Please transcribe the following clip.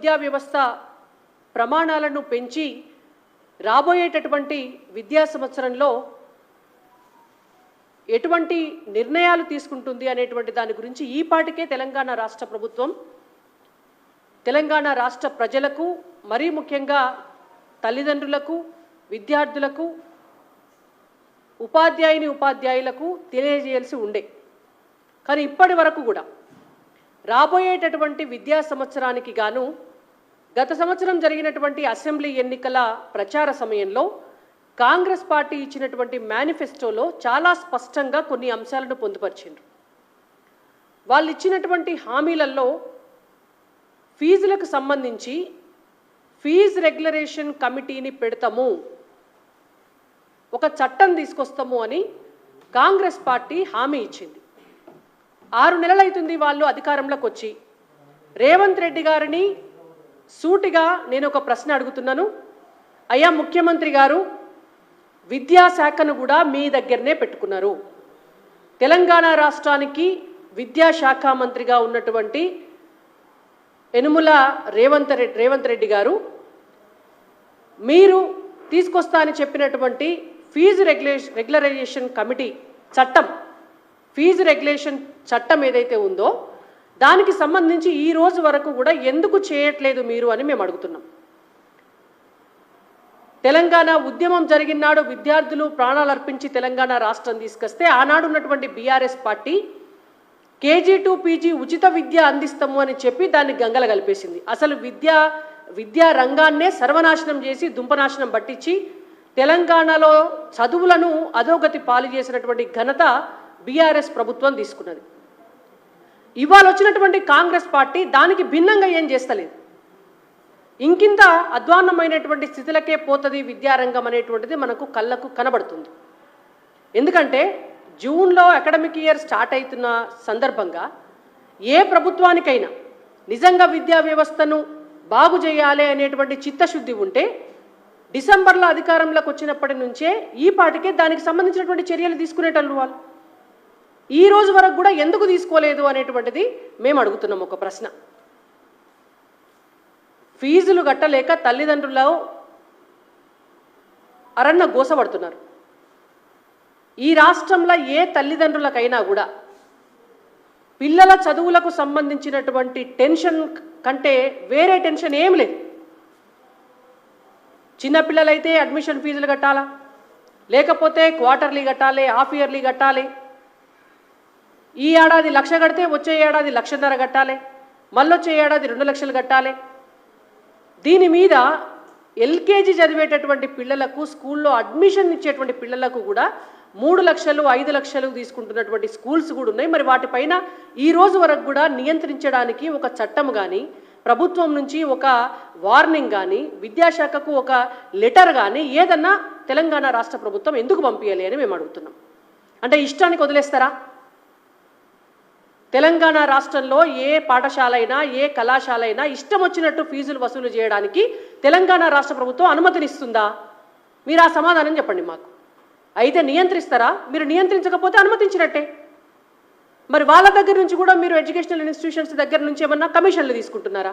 విద్యా వ్యవస్థ ప్రమాణాలను పెంచి రాబోయేటటువంటి విద్యా సంవత్సరంలో ఎటువంటి నిర్ణయాలు తీసుకుంటుంది అనేటువంటి దాని గురించి ఈ పాటికే తెలంగాణ రాష్ట్ర ప్రభుత్వం తెలంగాణ రాష్ట్ర ప్రజలకు మరీ ముఖ్యంగా తల్లిదండ్రులకు విద్యార్థులకు ఉపాధ్యాయుని ఉపాధ్యాయులకు తెలియజేయాల్సి ఉండే. కానీ ఇప్పటి వరకు కూడా రాబోయేటటువంటి విద్యా సంవత్సరానికి గాను గత సంవత్సరం జరిగినటువంటి అసెంబ్లీ ఎన్నికల ప్రచార సమయంలో కాంగ్రెస్ పార్టీ ఇచ్చినటువంటి మేనిఫెస్టోలో చాలా స్పష్టంగా కొన్ని అంశాలను పొందుపరిచిండ్రు. వాళ్ళు ఇచ్చినటువంటి హామీలలో ఫీజులకు సంబంధించి ఫీజు రెగ్యులరేషన్ కమిటీని పెడతాము ఒక చట్టం తీసుకొస్తాము అని కాంగ్రెస్ పార్టీ హామీ ఇచ్చింది. ఆరు నెలలైతుంది వాళ్ళు అధికారంలోకి వచ్చి రేవంత్ రెడ్డి గారిని సూటిగా నేను ఒక ప్రశ్న అడుగుతున్నాను. అయ్యా ముఖ్యమంత్రి గారు విద్యాశాఖను కూడా మీ దగ్గరనే పెట్టుకున్నారు. తెలంగాణ రాష్ట్రానికి విద్యాశాఖ మంత్రిగా ఉన్నటువంటి యనుముల రేవంత్ రెడ్డి రేవంత్ రెడ్డి గారు మీరు తీసుకొస్తా అని చెప్పినటువంటి ఫీజు రెగ్యులేషన్ రెగ్యులరైజేషన్ కమిటీ చట్టం ఫీజు రెగ్యులేషన్ చట్టం ఏదైతే ఉందో దానికి సంబంధించి ఈ రోజు వరకు కూడా ఎందుకు చేయట్లేదు మీరు అని మేము అడుగుతున్నాం. తెలంగాణ ఉద్యమం జరిగినాడు విద్యార్థులు ప్రాణాలు అర్పించి తెలంగాణ రాష్ట్రం తీసుకొస్తే ఆనాడు ఉన్నటువంటి B R S party K G to P G ఉచిత విద్య అందిస్తాము అని చెప్పి దాన్ని గంగల కలిపేసింది. అసలు విద్యా విద్యా రంగాన్నే సర్వనాశనం చేసి దుంపనాశనం పట్టించి తెలంగాణలో చదువులను అధోగతి పాలు చేసినటువంటి ఘనత బీఆర్ఎస్ ప్రభుత్వం తీసుకున్నది. ఇవాళ వచ్చినటువంటి కాంగ్రెస్ పార్టీ దానికి భిన్నంగా ఏం చేస్తలేదు. ఇంకింత అధ్వాన్నమైనటువంటి స్థితిలకే పోతుంది విద్యారంగం అనేటువంటిది మనకు కళ్ళకు కనబడుతుంది. ఎందుకంటే జూన్లో అకాడమిక్ ఇయర్ స్టార్ట్ అవుతున్న సందర్భంగా ఏ ప్రభుత్వానికైనా నిజంగా విద్యా వ్యవస్థను బాగు చేయాలి అనేటువంటి చిత్తశుద్ధి ఉంటే డిసెంబర్లో అధికారంలోకి వచ్చినప్పటి నుంచే ఈ పాటికే దానికి సంబంధించినటువంటి చర్యలు తీసుకునేటట్లు వాళ్ళు. ఈ రోజు వరకు కూడా ఎందుకు తీసుకోలేదు అనేటువంటిది మేము అడుగుతున్నాం ఒక ప్రశ్న. ఫీజులు కట్టలేక తల్లిదండ్రుల అరన్న గోసపడుతున్నారు ఈ రాష్ట్రంలో ఏ తల్లిదండ్రులకైనా కూడా పిల్లల చదువులకు సంబంధించినటువంటి టెన్షన్ కంటే వేరే టెన్షన్ ఏం లేదు. చిన్నపిల్లలైతే అడ్మిషన్ ఫీజులు కట్టాలా? లేకపోతే క్వార్టర్లీ కట్టాలి హాఫ్ ఇయర్లీ కట్టాలి ఈ ఏడాది లక్ష కడితే వచ్చే ఏడాది లక్షన్నర కట్టాలి మళ్ళొచ్చే ఏడాది రెండు లక్షలు కట్టాలి. దీని మీద ఎల్కేజీ చదివేటటువంటి పిల్లలకు స్కూల్లో అడ్మిషన్ ఇచ్చేటువంటి పిల్లలకు కూడా మూడు లక్షలు ఐదు లక్షలు తీసుకుంటున్నటువంటి స్కూల్స్ కూడా ఉన్నాయి. మరి వాటిపైన ఈ రోజు వరకు కూడా నియంత్రించడానికి ఒక చట్టం కానీ ప్రభుత్వం నుంచి ఒక వార్నింగ్ కానీ విద్యాశాఖకు ఒక లెటర్ కానీ ఏదన్నా తెలంగాణ రాష్ట్ర ప్రభుత్వం ఎందుకు పంపించాలి అని మేము అడుగుతున్నాం. అంటే ఇష్టానికి వదిలేస్తారా? తెలంగాణ రాష్ట్రంలో ఏ పాఠశాల అయినా ఏ కళాశాల అయినా ఇష్టం వచ్చినట్టు ఫీజులు వసూలు చేయడానికి తెలంగాణ రాష్ట్ర ప్రభుత్వం అనుమతినిస్తుందా? మీరు ఆ సమాధానం చెప్పండి మాకు. అయితే నియంత్రిస్తారా? మీరు నియంత్రించకపోతే అనుమతించినట్టే. మరి వాళ్ళ దగ్గర నుంచి కూడా మీరు ఎడ్యుకేషనల్ ఇన్స్టిట్యూషన్స్ దగ్గర నుంచి ఏమన్నా కమిషన్లు తీసుకుంటున్నారా?